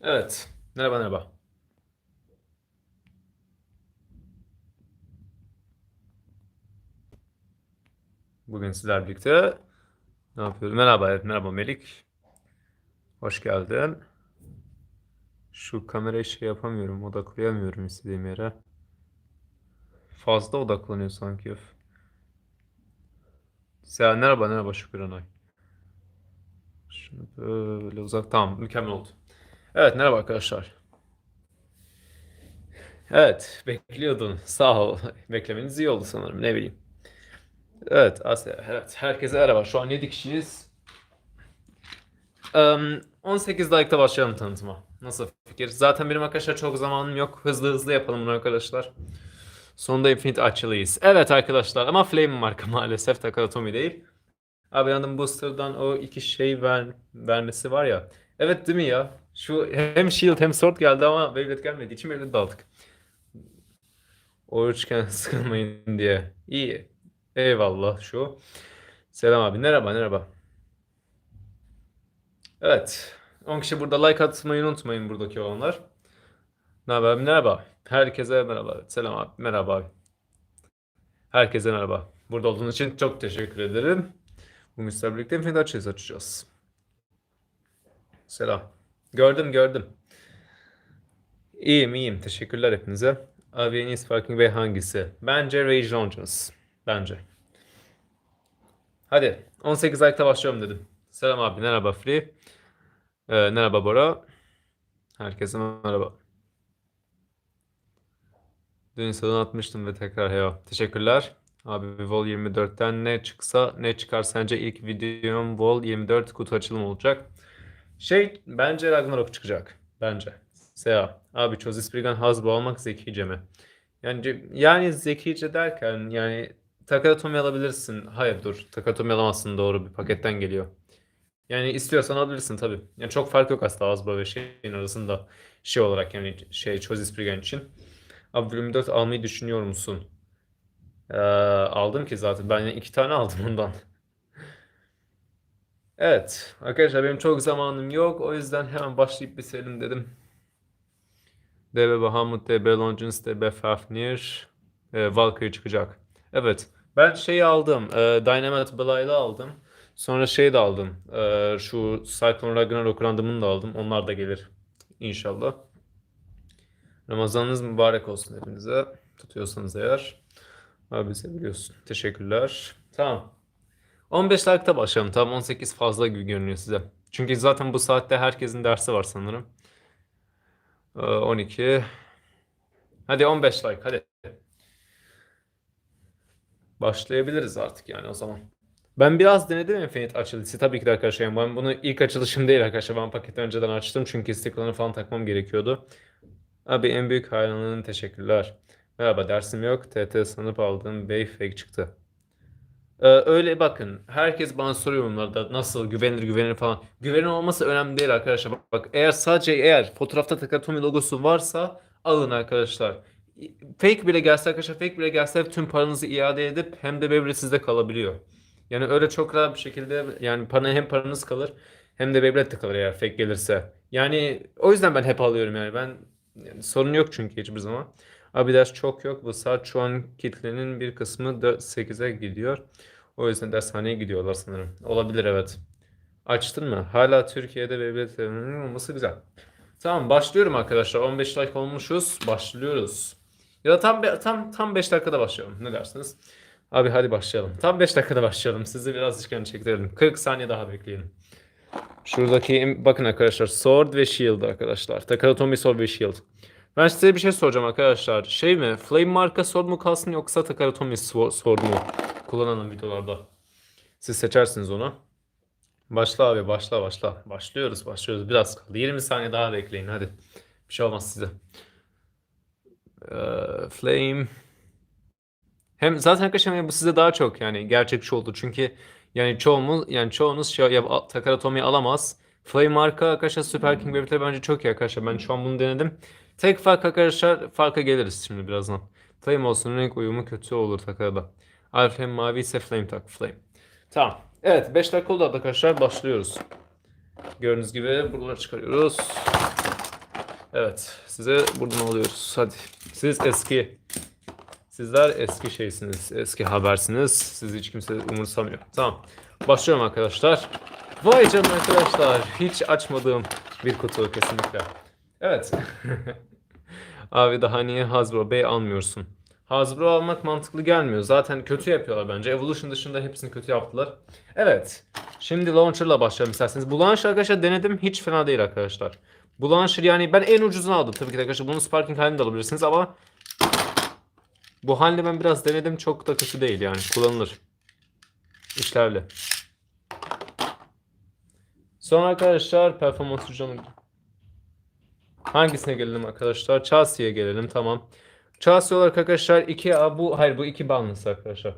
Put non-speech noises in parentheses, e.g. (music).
Evet. Merhaba merhaba. Bugün sizlerle birlikte ne yapıyoruz? Merhaba, evet, merhaba Melik. Hoş geldin. Şu kamerayı şey yapamıyorum, odaklayamıyorum istediğim yere. Fazla odaklanıyor sanki. Selam, merhaba, merhaba Şükür Anay. Şunu böyle uzak, tamam, mükemmel oldu. Evet, merhaba arkadaşlar. Evet, bekliyordun. Sağ ol. (laughs) Beklemeniz iyi oldu sanırım, ne bileyim. Evet, Asya. Evet, herkese merhaba. Şu an 7 kişiyiz. Em, 18 like'ta başlayalım tanıtıma. Nasıl fikir? Zaten benim arkadaşlar çok zamanım yok. Hızlı hızlı yapalım bunu arkadaşlar. Sonunda Infinite açılıyız. Evet arkadaşlar ama Flame marka (laughs) maalesef Takatomi değil. Abi yandım Booster'dan o iki şey ver, vermesi var ya. Evet değil mi ya? Şu hem Shield hem Sword geldi ama Beyblade gelmedi. İçim Beyblade daldık. Oruçken (laughs) sıkılmayın diye. İyi. Eyvallah şu. Selam abi. Merhaba merhaba. Evet. 10 kişi burada like atmayı unutmayın buradaki olanlar. Haber? Merhaba. Herkese merhaba. Selam abi. Merhaba abi. Herkese merhaba. Burada olduğunuz için çok teşekkür ederim. Bu sizlerle birlikte Infinite açacağız. Selam. Gördüm gördüm. İyiyim iyiyim. Teşekkürler hepinize. En iyi Sparking Bey hangisi? Bence Rage Longeons. Bence. Hadi 18 like'ta başlıyorum dedim. Selam abi. Merhaba Free. Ee, merhaba Bora. Herkese merhaba. Dün salon atmıştım ve tekrar heyo. Teşekkürler. Abi Vol 24'ten ne çıksa ne çıkar sence ilk videom Vol 24 kutu açılım olacak. Şey bence Ragnarok çıkacak. Bence. Seha. Abi Chozi Spriggan Hasbro almak zekice mi? Yani, yani zekice derken yani Takatomi alabilirsin. Hayır dur. Takatomi alamazsın doğru bir paketten geliyor. Yani istiyorsan alabilirsin tabii. Yani çok fark yok aslında Hasbro ve şeyin arasında şey olarak yani şey Chozi Spriggan için. Abi Volume 4 almayı düşünüyor musun? Ee, aldım ki zaten. Ben iki tane aldım ondan. Evet. Arkadaşlar benim çok zamanım yok. O yüzden hemen başlayıp bitirelim dedim. DB Bahamut, DB Longeons, DB Fafnir, e, Valkyrie çıkacak. Evet. Ben şeyi aldım. E, Dynamite Belay'la aldım. Sonra şey de aldım. E, şu Cyclone Ragnarok randımını da aldım. Onlar da gelir. İnşallah. Ramazanınız mübarek olsun hepinize. Tutuyorsanız eğer. Abi seviyorsun. Teşekkürler. Tamam. 15 like'ta başlayalım. Tamam 18 fazla gibi görünüyor size. Çünkü zaten bu saatte herkesin dersi var sanırım. Ee, 12. Hadi 15 like hadi. Başlayabiliriz artık yani o zaman. Ben biraz denedim Infinite açılışı. Tabii ki de arkadaşlar. Ben bunu ilk açılışım değil arkadaşlar. Ben paketi önceden açtım. Çünkü istiklalını falan takmam gerekiyordu. Abi en büyük hayranlığın teşekkürler. Merhaba dersim yok. TT sanıp aldığım Bey fake çıktı. Ee, öyle bakın. Herkes bana soruyor yorumlarda nasıl güvenilir güvenilir falan. Güvenilir olması önemli değil arkadaşlar. Bak, bak eğer sadece eğer fotoğrafta Takatomi logosu varsa alın arkadaşlar. Fake bile gelse arkadaşlar fake bile gelse tüm paranızı iade edip hem de Beyblade sizde kalabiliyor. Yani öyle çok rahat bir şekilde yani para hem paranız kalır hem de Beyblade de kalır eğer fake gelirse. Yani o yüzden ben hep alıyorum yani ben yani sorun yok çünkü hiçbir zaman. Abi çok yok. Bu saat şu an kitlenin bir kısmı 8'e gidiyor. O yüzden dershaneye gidiyorlar sanırım. Olabilir evet. Açtın mı? Hala Türkiye'de Beyblade olması güzel. Tamam başlıyorum arkadaşlar. 15 like olmuşuz. Başlıyoruz. Ya da tam tam tam 5 dakikada başlayalım. Ne dersiniz? Abi hadi başlayalım. Tam 5 dakikada başlayalım. Sizi biraz işkence çektirelim. 40 saniye daha bekleyelim. Şuradaki bakın arkadaşlar Sword ve Shield arkadaşlar. Takatomi Sword ve Shield. Ben size bir şey soracağım arkadaşlar. Şey mi? Flame marka Sword mu kalsın yoksa Takatomi Sword Sword mu? Kullanalım videolarda. Siz seçersiniz onu. Başla abi başla başla. Başlıyoruz başlıyoruz. Biraz kaldı. 20 saniye daha bekleyin hadi. Bir şey olmaz size. Ee, Flame. Hem zaten arkadaşlar bu size daha çok yani gerçekçi oldu. Çünkü yani çoğumuz yani çoğunuz şey ya Takatomi alamaz. Flame marka arkadaşlar Super King Beyblade'ler bence çok iyi arkadaşlar. Ben şu an bunu denedim. Tek fark arkadaşlar farka geliriz şimdi birazdan. Flame olsun renk uyumu kötü olur Takara'da. Alfhem mavi ise Flame tak Flame. Tamam. Evet 5 dakika oldu arkadaşlar başlıyoruz. Gördüğünüz gibi buraları çıkarıyoruz. Evet. Size buradan alıyoruz. Hadi. Siz eski. Sizler eski şeysiniz. Eski habersiniz. Sizi hiç kimse umursamıyor. Tamam. Başlıyorum arkadaşlar. Vay canına arkadaşlar. Hiç açmadığım bir kutu kesinlikle. Evet. (laughs) Abi daha niye Hasbro Bey almıyorsun? Hasbro almak mantıklı gelmiyor. Zaten kötü yapıyorlar bence. Evolution dışında hepsini kötü yaptılar. Evet. Şimdi Launcher'la başlayalım isterseniz. Bu Launcher arkadaşlar denedim. Hiç fena değil arkadaşlar. Bu Launcher yani ben en ucuzunu aldım tabii ki arkadaşlar. Bunu Sparking halinde de alabilirsiniz ama bu halde ben biraz denedim. Çok da kötü değil yani. Kullanılır. İşlerle. Sonra arkadaşlar performans ucunu Hangisine gelelim arkadaşlar? Chelsea'ye gelelim tamam. Chelsea olarak arkadaşlar 2A bu hayır bu 2 balance arkadaşlar.